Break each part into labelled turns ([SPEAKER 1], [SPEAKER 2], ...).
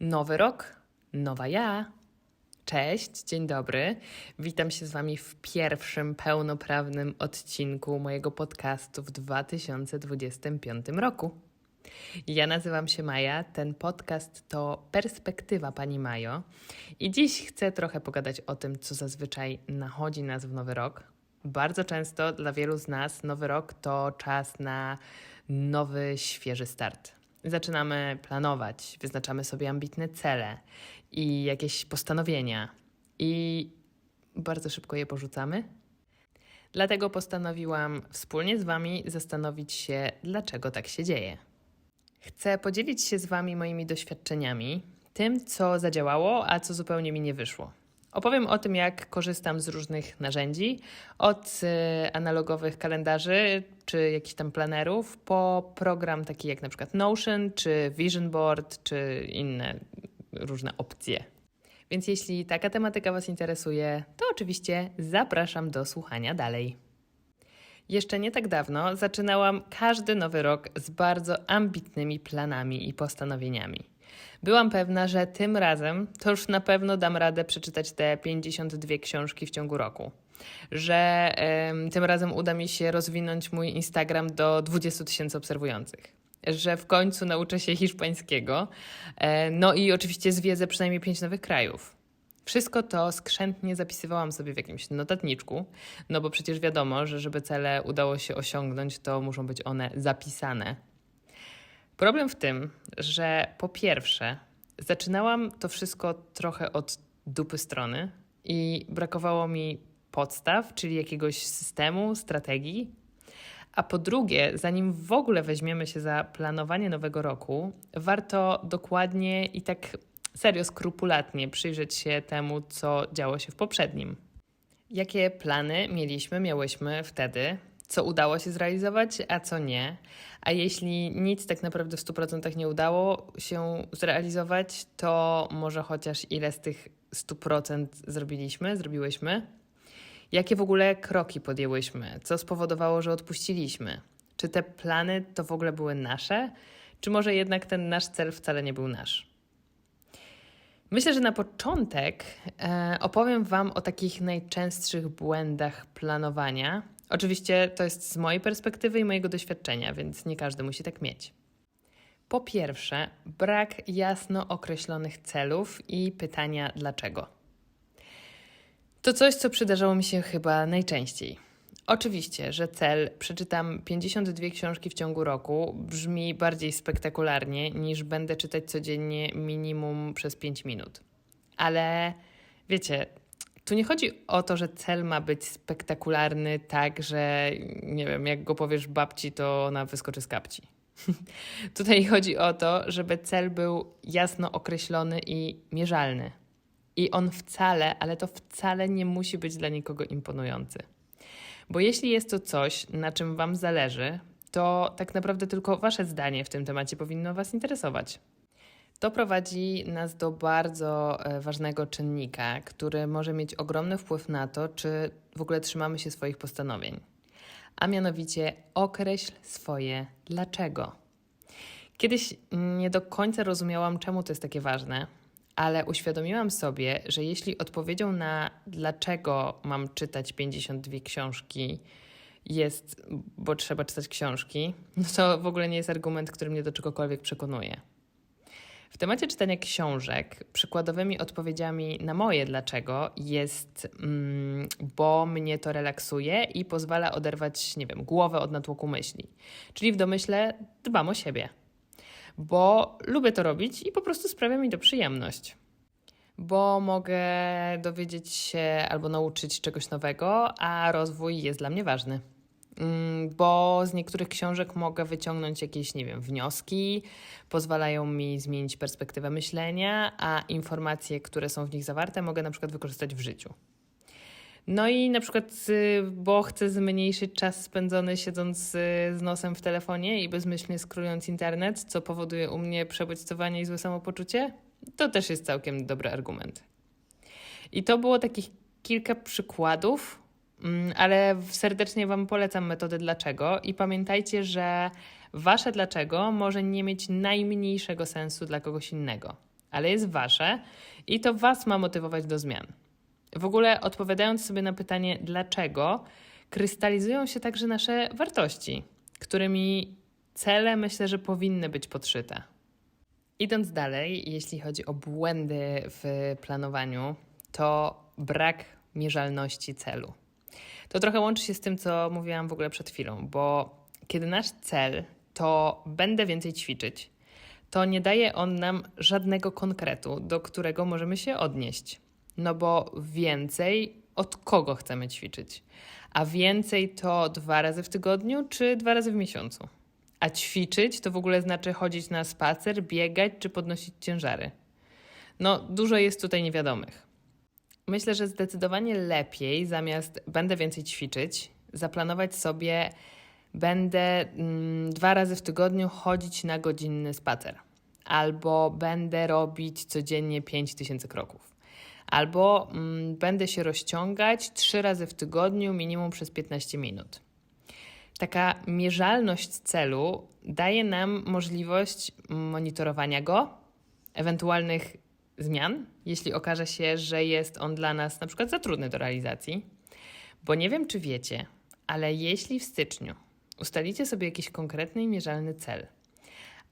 [SPEAKER 1] Nowy rok, nowa ja. Cześć, dzień dobry. Witam się z Wami w pierwszym pełnoprawnym odcinku mojego podcastu w 2025 roku. Ja nazywam się Maja, ten podcast to Perspektywa Pani Majo i dziś chcę trochę pogadać o tym, co zazwyczaj nachodzi nas w nowy rok. Bardzo często dla wielu z nas nowy rok to czas na nowy, świeży start. Zaczynamy planować, wyznaczamy sobie ambitne cele i jakieś postanowienia, i bardzo szybko je porzucamy. Dlatego postanowiłam wspólnie z Wami zastanowić się, dlaczego tak się dzieje. Chcę podzielić się z Wami moimi doświadczeniami, tym, co zadziałało, a co zupełnie mi nie wyszło. Opowiem o tym, jak korzystam z różnych narzędzi, od y, analogowych kalendarzy czy jakichś tam planerów, po program taki jak na przykład Notion, czy Vision Board, czy inne różne opcje. Więc jeśli taka tematyka Was interesuje, to oczywiście zapraszam do słuchania dalej. Jeszcze nie tak dawno zaczynałam każdy nowy rok z bardzo ambitnymi planami i postanowieniami. Byłam pewna, że tym razem to już na pewno dam radę przeczytać te 52 książki w ciągu roku. Że tym razem uda mi się rozwinąć mój Instagram do 20 tysięcy obserwujących. Że w końcu nauczę się hiszpańskiego. E, no i oczywiście zwiedzę przynajmniej 5 nowych krajów. Wszystko to skrzętnie zapisywałam sobie w jakimś notatniczku, no bo przecież wiadomo, że żeby cele udało się osiągnąć, to muszą być one zapisane. Problem w tym, że po pierwsze, zaczynałam to wszystko trochę od dupy strony i brakowało mi podstaw, czyli jakiegoś systemu, strategii. A po drugie, zanim w ogóle weźmiemy się za planowanie nowego roku, warto dokładnie i tak serio skrupulatnie przyjrzeć się temu, co działo się w poprzednim. Jakie plany mieliśmy, miałyśmy wtedy, co udało się zrealizować, a co nie. A jeśli nic tak naprawdę w 100% nie udało się zrealizować, to może chociaż ile z tych 100% zrobiliśmy, zrobiłyśmy? Jakie w ogóle kroki podjęłyśmy? Co spowodowało, że odpuściliśmy? Czy te plany to w ogóle były nasze? Czy może jednak ten nasz cel wcale nie był nasz? Myślę, że na początek e, opowiem Wam o takich najczęstszych błędach planowania. Oczywiście to jest z mojej perspektywy i mojego doświadczenia, więc nie każdy musi tak mieć. Po pierwsze, brak jasno określonych celów i pytania dlaczego. To coś, co przydarzało mi się chyba najczęściej. Oczywiście, że cel przeczytam 52 książki w ciągu roku brzmi bardziej spektakularnie niż będę czytać codziennie minimum przez 5 minut. Ale wiecie, tu nie chodzi o to, że cel ma być spektakularny tak, że nie wiem, jak go powiesz babci, to ona wyskoczy z kapci. Tutaj chodzi o to, żeby cel był jasno określony i mierzalny. I on wcale, ale to wcale nie musi być dla nikogo imponujący. Bo jeśli jest to coś, na czym Wam zależy, to tak naprawdę tylko Wasze zdanie w tym temacie powinno Was interesować. To prowadzi nas do bardzo e, ważnego czynnika, który może mieć ogromny wpływ na to, czy w ogóle trzymamy się swoich postanowień. A mianowicie określ swoje dlaczego. Kiedyś nie do końca rozumiałam, czemu to jest takie ważne, ale uświadomiłam sobie, że jeśli odpowiedzią na dlaczego mam czytać 52 książki jest, bo trzeba czytać książki, no to w ogóle nie jest argument, który mnie do czegokolwiek przekonuje. W temacie czytania książek przykładowymi odpowiedziami na moje dlaczego jest, mm, bo mnie to relaksuje i pozwala oderwać, nie wiem, głowę od natłoku myśli. Czyli w domyśle dbam o siebie bo lubię to robić i po prostu sprawia mi to przyjemność. Bo mogę dowiedzieć się albo nauczyć czegoś nowego, a rozwój jest dla mnie ważny. Mm, bo z niektórych książek mogę wyciągnąć jakieś, nie wiem, wnioski, pozwalają mi zmienić perspektywę myślenia, a informacje, które są w nich zawarte, mogę na przykład wykorzystać w życiu. No i na przykład, y, bo chcę zmniejszyć czas spędzony siedząc y, z nosem w telefonie i bezmyślnie skrólując internet, co powoduje u mnie przebodźcowanie i złe samopoczucie, to też jest całkiem dobry argument. I to było takich kilka przykładów, ale serdecznie Wam polecam metodę dlaczego i pamiętajcie, że Wasze dlaczego może nie mieć najmniejszego sensu dla kogoś innego. ale jest wasze i to was ma motywować do zmian. W ogóle odpowiadając sobie na pytanie, dlaczego, krystalizują się także nasze wartości, którymi cele myślę, że powinny być podszyte. Idąc dalej, jeśli chodzi o błędy w planowaniu, to brak mierzalności celu. To trochę łączy się z tym, co mówiłam w ogóle przed chwilą, bo kiedy nasz cel to będę więcej ćwiczyć, to nie daje on nam żadnego konkretu, do którego możemy się odnieść. No bo więcej od kogo chcemy ćwiczyć? A więcej to dwa razy w tygodniu czy dwa razy w miesiącu? A ćwiczyć to w ogóle znaczy chodzić na spacer, biegać czy podnosić ciężary. No, dużo jest tutaj niewiadomych. Myślę, że zdecydowanie lepiej zamiast będę więcej ćwiczyć, zaplanować sobie będę mm, dwa razy w tygodniu chodzić na godzinny spacer, albo będę robić codziennie 5000 kroków, albo mm, będę się rozciągać trzy razy w tygodniu minimum przez 15 minut. Taka mierzalność celu daje nam możliwość monitorowania go, ewentualnych zmian, jeśli okaże się, że jest on dla nas na przykład za trudny do realizacji. Bo nie wiem, czy wiecie, ale jeśli w styczniu ustalicie sobie jakiś konkretny i mierzalny cel,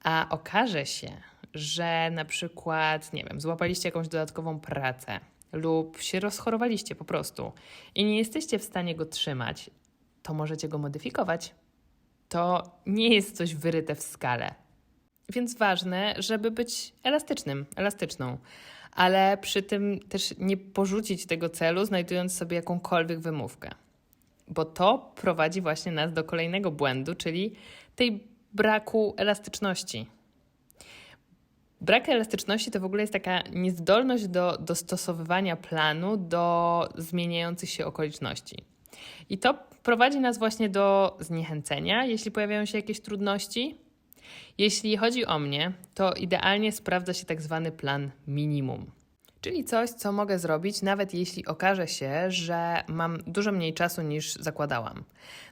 [SPEAKER 1] a okaże się, że na przykład, nie wiem, złapaliście jakąś dodatkową pracę lub się rozchorowaliście po prostu i nie jesteście w stanie go trzymać, to możecie go modyfikować. To nie jest coś wyryte w skale. Więc ważne, żeby być elastycznym, elastyczną, ale przy tym też nie porzucić tego celu, znajdując sobie jakąkolwiek wymówkę. Bo to prowadzi właśnie nas do kolejnego błędu, czyli tej braku elastyczności. Brak elastyczności to w ogóle jest taka niezdolność do dostosowywania planu do zmieniających się okoliczności. I to prowadzi nas właśnie do zniechęcenia, jeśli pojawiają się jakieś trudności. Jeśli chodzi o mnie, to idealnie sprawdza się tak zwany plan minimum. Czyli coś, co mogę zrobić, nawet jeśli okaże się, że mam dużo mniej czasu niż zakładałam.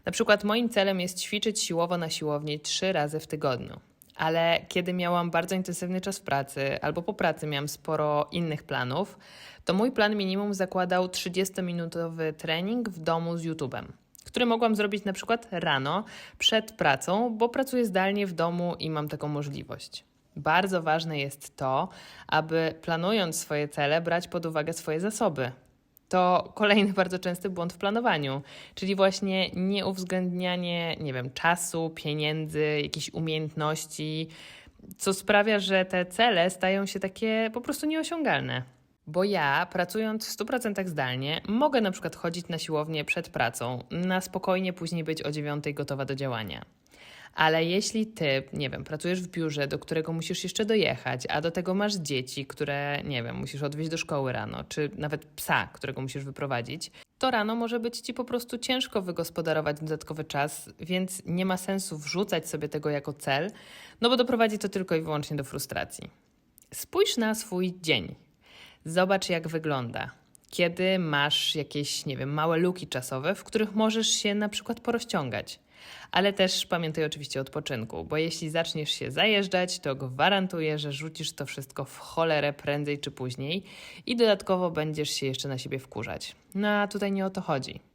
[SPEAKER 1] Na przykład moim celem jest ćwiczyć siłowo na siłowni trzy razy w tygodniu. Ale kiedy miałam bardzo intensywny czas pracy, albo po pracy miałam sporo innych planów, to mój plan minimum zakładał 30-minutowy trening w domu z YouTube'em, który mogłam zrobić na przykład rano przed pracą, bo pracuję zdalnie w domu i mam taką możliwość. Bardzo ważne jest to, aby planując swoje cele, brać pod uwagę swoje zasoby. To kolejny bardzo częsty błąd w planowaniu, czyli właśnie nieuwzględnianie, nie wiem, czasu, pieniędzy, jakichś umiejętności, co sprawia, że te cele stają się takie po prostu nieosiągalne. Bo ja, pracując w 100% zdalnie, mogę na przykład chodzić na siłownię przed pracą, na spokojnie później być o 9 gotowa do działania. Ale jeśli ty, nie wiem, pracujesz w biurze, do którego musisz jeszcze dojechać, a do tego masz dzieci, które, nie wiem, musisz odwieźć do szkoły rano, czy nawet psa, którego musisz wyprowadzić, to rano może być ci po prostu ciężko wygospodarować dodatkowy czas, więc nie ma sensu wrzucać sobie tego jako cel, no bo doprowadzi to tylko i wyłącznie do frustracji. Spójrz na swój dzień. Zobacz, jak wygląda. Kiedy masz jakieś, nie wiem, małe luki czasowe, w których możesz się na przykład porozciągać. Ale też pamiętaj oczywiście o odpoczynku, bo jeśli zaczniesz się zajeżdżać, to gwarantuję, że rzucisz to wszystko w cholerę prędzej czy później i dodatkowo będziesz się jeszcze na siebie wkurzać. No a tutaj nie o to chodzi.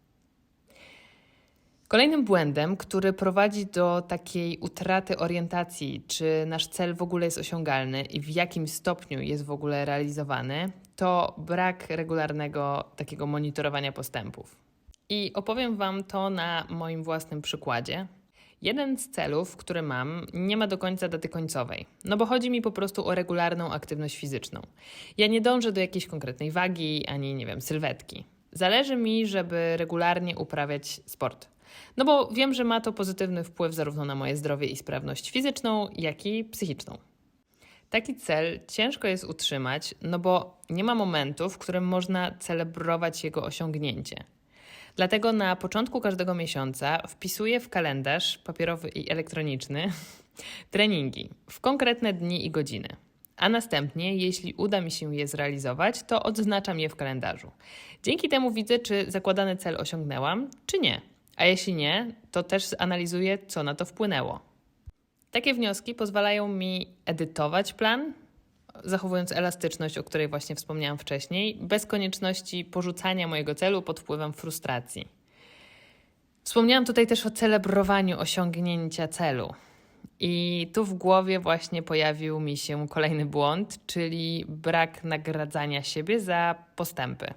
[SPEAKER 1] Kolejnym błędem, który prowadzi do takiej utraty orientacji, czy nasz cel w ogóle jest osiągalny i w jakim stopniu jest w ogóle realizowany, to brak regularnego takiego monitorowania postępów. I opowiem Wam to na moim własnym przykładzie. Jeden z celów, który mam, nie ma do końca daty końcowej, no bo chodzi mi po prostu o regularną aktywność fizyczną. Ja nie dążę do jakiejś konkretnej wagi ani, nie wiem, sylwetki. Zależy mi, żeby regularnie uprawiać sport. No bo wiem, że ma to pozytywny wpływ zarówno na moje zdrowie i sprawność fizyczną, jak i psychiczną. Taki cel ciężko jest utrzymać, no bo nie ma momentu, w którym można celebrować jego osiągnięcie. Dlatego na początku każdego miesiąca wpisuję w kalendarz papierowy i elektroniczny treningi w konkretne dni i godziny. A następnie, jeśli uda mi się je zrealizować, to odznaczam je w kalendarzu. Dzięki temu widzę, czy zakładany cel osiągnęłam, czy nie. A jeśli nie, to też analizuję, co na to wpłynęło. Takie wnioski pozwalają mi edytować plan zachowując elastyczność, o której właśnie wspomniałam wcześniej, bez konieczności porzucania mojego celu pod wpływem frustracji. Wspomniałam tutaj też o celebrowaniu osiągnięcia celu. I tu w głowie właśnie pojawił mi się kolejny błąd, czyli brak nagradzania siebie za postępy.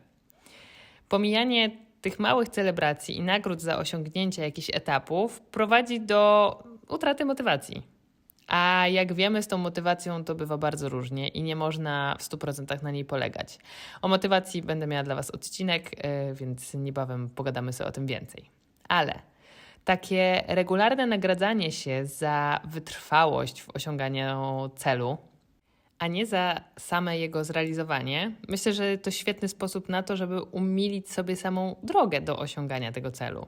[SPEAKER 1] Pomijanie tych małych celebracji i nagród za osiągnięcie jakichś etapów prowadzi do utraty motywacji. A jak wiemy, z tą motywacją to bywa bardzo różnie i nie można w 100% na niej polegać. O motywacji będę miała dla Was odcinek, yy, więc niebawem pogadamy sobie o tym więcej. Ale takie regularne nagradzanie się za wytrwałość w osiąganiu celu, a nie za same jego zrealizowanie, myślę, że to świetny sposób na to, żeby umilić sobie samą drogę do osiągania tego celu.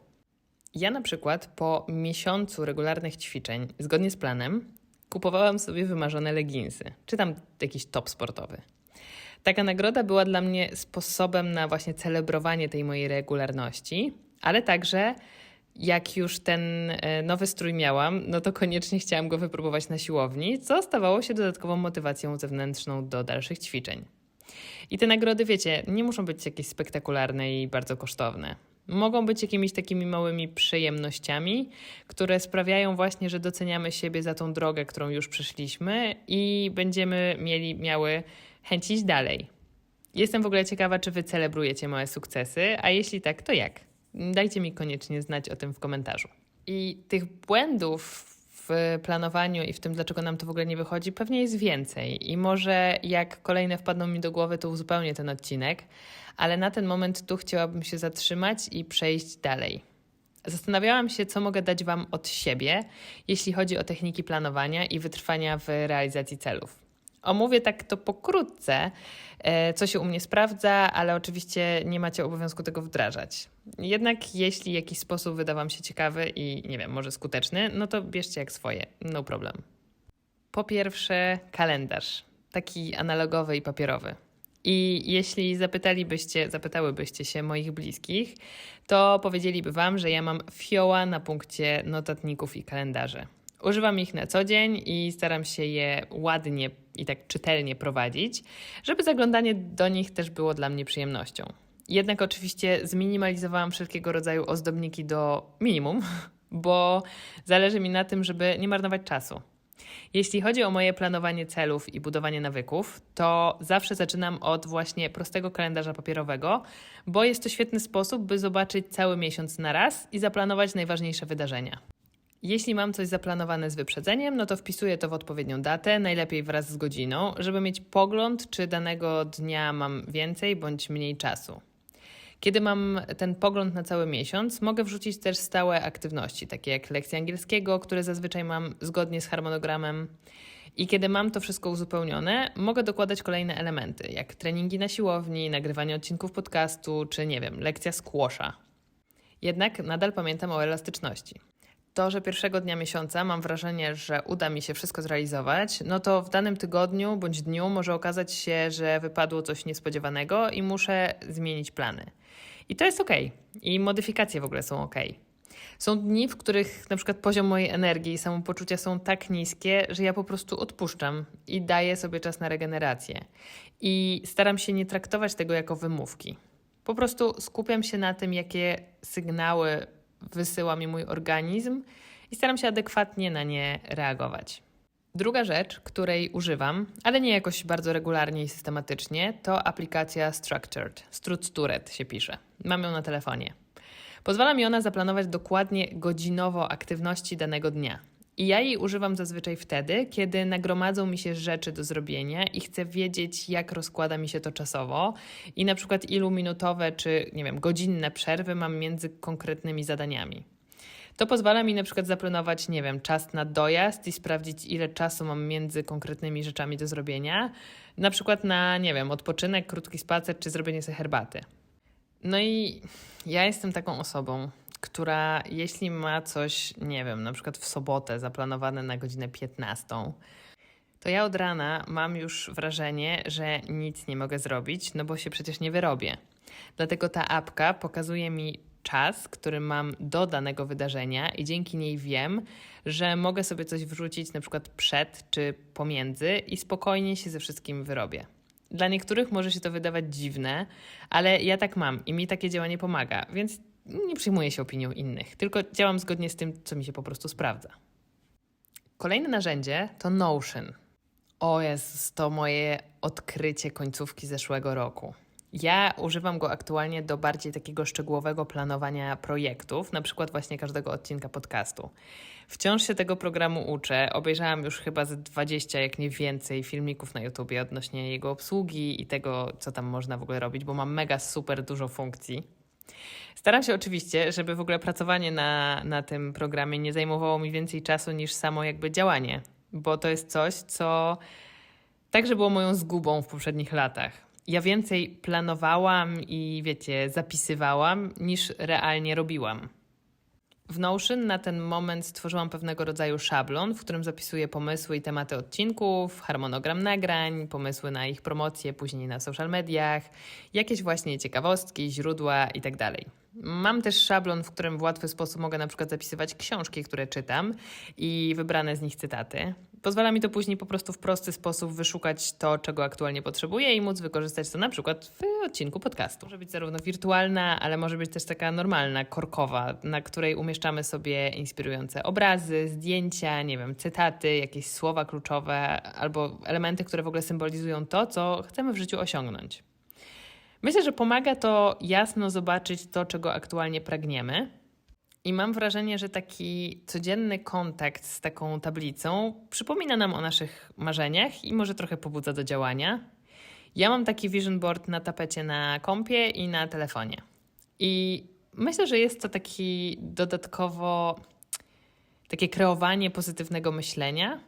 [SPEAKER 1] Ja na przykład po miesiącu regularnych ćwiczeń, zgodnie z planem, kupowałam sobie wymarzone leginsy, czy tam jakiś top sportowy. Taka nagroda była dla mnie sposobem na właśnie celebrowanie tej mojej regularności, ale także jak już ten e, nowy strój miałam, no to koniecznie chciałam go wypróbować na siłowni, co stawało się dodatkową motywacją zewnętrzną do dalszych ćwiczeń. I te nagrody, wiecie, nie muszą być jakieś spektakularne i bardzo kosztowne. Mogą być jakimiś takimi małymi przyjemnościami, które sprawiają właśnie, że doceniamy siebie za tą drogę, którą już przeszliśmy i będziemy mieli, miały chęć iść dalej. Jestem w ogóle ciekawa, czy wy celebrujecie moje sukcesy, a jeśli tak, to jak? Dajcie mi koniecznie znać o tym w komentarzu. I tych błędów w planowaniu i w tym, dlaczego nam to w ogóle nie wychodzi, pewnie jest więcej. I może jak kolejne wpadną mi do głowy, to uzupełnię ten odcinek, ale na ten moment tu chciałabym się zatrzymać i przejść dalej. Zastanawiałam się, co mogę dać Wam od siebie, jeśli chodzi o techniki planowania i wytrwania w realizacji celów. Omówię tak to pokrótce, e, co się u mnie sprawdza, ale oczywiście nie macie obowiązku tego wdrażać. Jednak jeśli jakiś sposób wyda Wam się ciekawy i nie wiem, może skuteczny, no to bierzcie jak swoje, no problem. Po pierwsze, kalendarz, taki analogowy i papierowy. I jeśli zapytalibyście, zapytałybyście się moich bliskich, to powiedzieliby Wam, że ja mam fioła na punkcie notatników i kalendarzy. Używam ich na co dzień i staram się je ładnie i tak czytelnie prowadzić, żeby zaglądanie do nich też było dla mnie przyjemnością. Jednak oczywiście zminimalizowałam wszelkiego rodzaju ozdobniki do minimum, bo zależy mi na tym, żeby nie marnować czasu. Jeśli chodzi o moje planowanie celów i budowanie nawyków, to zawsze zaczynam od właśnie prostego kalendarza papierowego, bo jest to świetny sposób, by zobaczyć cały miesiąc na raz i zaplanować najważniejsze wydarzenia. Jeśli mam coś zaplanowane z wyprzedzeniem, no to wpisuję to w odpowiednią datę, najlepiej wraz z godziną, żeby mieć pogląd, czy danego dnia mam więcej bądź mniej czasu. Kiedy mam ten pogląd na cały miesiąc, mogę wrzucić też stałe aktywności, takie jak lekcje angielskiego, które zazwyczaj mam zgodnie z harmonogramem. I kiedy mam to wszystko uzupełnione, mogę dokładać kolejne elementy, jak treningi na siłowni, nagrywanie odcinków podcastu, czy nie wiem, lekcja squasha. Jednak nadal pamiętam o elastyczności to, że pierwszego dnia miesiąca mam wrażenie, że uda mi się wszystko zrealizować, no to w danym tygodniu bądź dniu może okazać się, że wypadło coś niespodziewanego i muszę zmienić plany. I to jest ok. I modyfikacje w ogóle są ok. Są dni, w których na przykład poziom mojej energii i samopoczucia są tak niskie, że ja po prostu odpuszczam i daję sobie czas na regenerację. I staram się nie traktować tego jako wymówki. Po prostu skupiam się na tym, jakie sygnały wysyła mi mój organizm i staram się adekwatnie na nie reagować. Druga rzecz, której używam, ale nie jakoś bardzo regularnie i systematycznie, to aplikacja Structured. Structured się pisze. Mam ją na telefonie. Pozwala mi ona zaplanować dokładnie godzinowo aktywności danego dnia. I ja jej używam zazwyczaj wtedy, kiedy nagromadzą mi się rzeczy do zrobienia i chcę wiedzieć, jak rozkłada mi się to czasowo i na przykład ilu minutowe czy, nie wiem, godzinne przerwy mam między konkretnymi zadaniami. To pozwala mi na przykład zaplanować, nie wiem, czas na dojazd i sprawdzić, ile czasu mam między konkretnymi rzeczami do zrobienia. Na przykład na, nie wiem, odpoczynek, krótki spacer czy zrobienie sobie herbaty. No i ja jestem taką osobą, która jeśli ma coś, nie wiem, na przykład w sobotę zaplanowane na godzinę 15, to ja od rana mam już wrażenie, że nic nie mogę zrobić, no bo się przecież nie wyrobię. Dlatego ta apka pokazuje mi czas, który mam do danego wydarzenia i dzięki niej wiem, że mogę sobie coś wrzucić na przykład przed czy pomiędzy i spokojnie się ze wszystkim wyrobię. Dla niektórych może się to wydawać dziwne, ale ja tak mam i mi takie działanie pomaga, więc nie przyjmuję się opinią innych, tylko działam zgodnie z tym, co mi się po prostu sprawdza. Kolejne narzędzie to Notion. O jest to moje odkrycie końcówki zeszłego roku. Ja używam go aktualnie do bardziej takiego szczegółowego planowania projektów, na przykład właśnie każdego odcinka podcastu. Wciąż się tego programu uczę. Obejrzałam już chyba ze 20, jak nie więcej, filmików na YouTubie odnośnie jego obsługi i tego, co tam można w ogóle robić, bo mam mega super dużo funkcji. Staram się oczywiście, żeby w ogóle pracowanie na, na tym programie nie zajmowało mi więcej czasu niż samo jakby działanie, bo to jest coś, co także było moją zgubą w poprzednich latach. Ja więcej planowałam i wiecie, zapisywałam niż realnie robiłam. W Notion na ten moment stworzyłam pewnego rodzaju szablon, w którym zapisuję pomysły i tematy odcinków, harmonogram nagrań, pomysły na ich promocję później na social mediach, jakieś właśnie ciekawostki, źródła itd. Tak Mam też szablon, w którym w łatwy sposób mogę na przykład zapisywać książki, które czytam i wybrane z nich cytaty. Pozwala mi to później po prostu w prosty sposób wyszukać to, czego aktualnie potrzebuję i móc wykorzystać to na przykład w odcinku podcastu. Może być zarówno wirtualna, ale może być też taka normalna, korkowa, na której umieszczamy sobie inspirujące obrazy, zdjęcia, nie wiem, cytaty, jakieś słowa kluczowe albo elementy, które w ogóle symbolizują to, co chcemy w życiu osiągnąć. Myślę, że pomaga to jasno zobaczyć to, czego aktualnie pragniemy. I mam wrażenie, że taki codzienny kontakt z taką tablicą przypomina nam o naszych marzeniach i może trochę pobudza do działania. Ja mam taki vision board na tapecie na kompie i na telefonie. I myślę, że jest to taki dodatkowo takie kreowanie pozytywnego myślenia.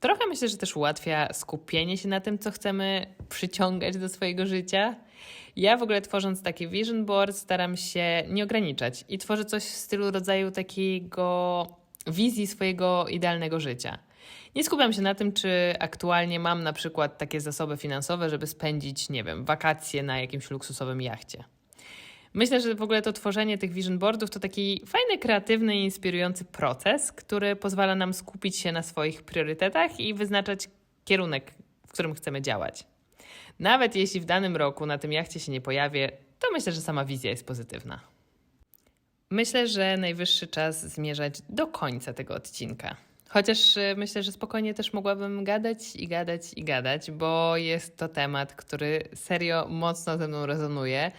[SPEAKER 1] Trochę myślę, że też ułatwia skupienie się na tym, co chcemy przyciągać do swojego życia. Ja w ogóle tworząc taki vision board staram się nie ograniczać i tworzę coś w stylu rodzaju takiego wizji swojego idealnego życia. Nie skupiam się na tym, czy aktualnie mam na przykład takie zasoby finansowe, żeby spędzić, nie wiem, wakacje na jakimś luksusowym jachcie. Myślę, że w ogóle to tworzenie tych vision boardów to taki fajny, kreatywny i inspirujący proces, który pozwala nam skupić się na swoich priorytetach i wyznaczać kierunek, w którym chcemy działać. Nawet jeśli w danym roku na tym jachcie się nie pojawię, to myślę, że sama wizja jest pozytywna. Myślę, że najwyższy czas zmierzać do końca tego odcinka. Chociaż y, myślę, że spokojnie też mogłabym gadać i gadać i gadać, bo jest to temat, który serio mocno ze mną rezonuje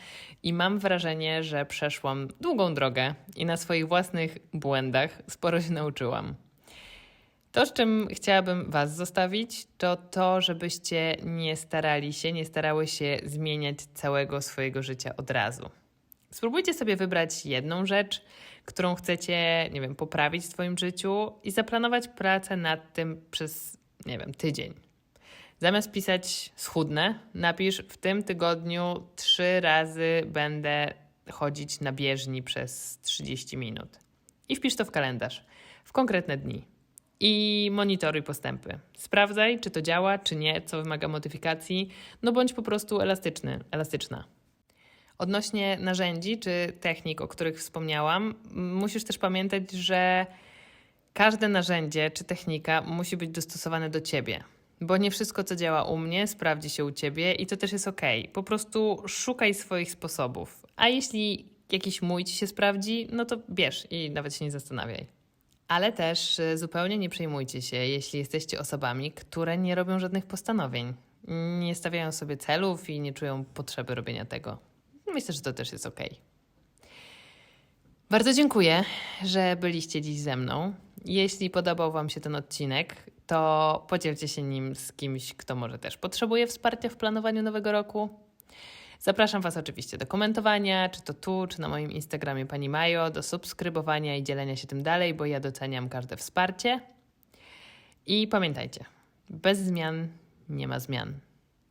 [SPEAKER 1] i mam wrażenie, że przeszłam długą drogę i na swoich własnych błędach sporo się nauczyłam. To, z czym chciałabym Was zostawić, to to, żebyście nie starali się, nie starały się zmieniać całego swojego życia od razu. Spróbujcie sobie wybrać jedną rzecz, którą chcecie, nie wiem, poprawić w swoim życiu i zaplanować pracę nad tym przez, nie wiem, tydzień. Zamiast pisać schudnę, napisz w tym tygodniu trzy razy będę chodzić na bieżni przez 30 minut. I wpisz to w kalendarz, w konkretne dni i monitoruj postępy. Sprawdzaj, czy to działa, czy nie, co wymaga modyfikacji, no bądź po prostu elastyczny, elastyczna. Odnośnie narzędzi czy technik, o których wspomniałam, musisz też pamiętać, że każde narzędzie czy technika musi być dostosowane do ciebie. Bo nie wszystko, co działa u mnie, sprawdzi się u ciebie i to też jest ok. Po prostu szukaj swoich sposobów. A jeśli jakiś mój ci się sprawdzi, no to bierz i nawet się nie zastanawiaj. Ale też y, zupełnie nie przejmujcie się, jeśli jesteście osobami, które nie robią żadnych postanowień, nie stawiają sobie celów i nie czują potrzeby robienia tego. Myślę, że to też jest ok. Bardzo dziękuję, że byliście dziś ze mną. Jeśli podobał Wam się ten odcinek, to podzielcie się nim z kimś, kto może też potrzebuje wsparcia w planowaniu nowego roku. Zapraszam Was oczywiście do komentowania, czy to tu, czy na moim Instagramie Pani Majo, do subskrybowania i dzielenia się tym dalej, bo ja doceniam każde wsparcie. I pamiętajcie, bez zmian nie ma zmian.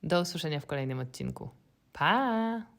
[SPEAKER 1] Do usłyszenia w kolejnym odcinku. Pa!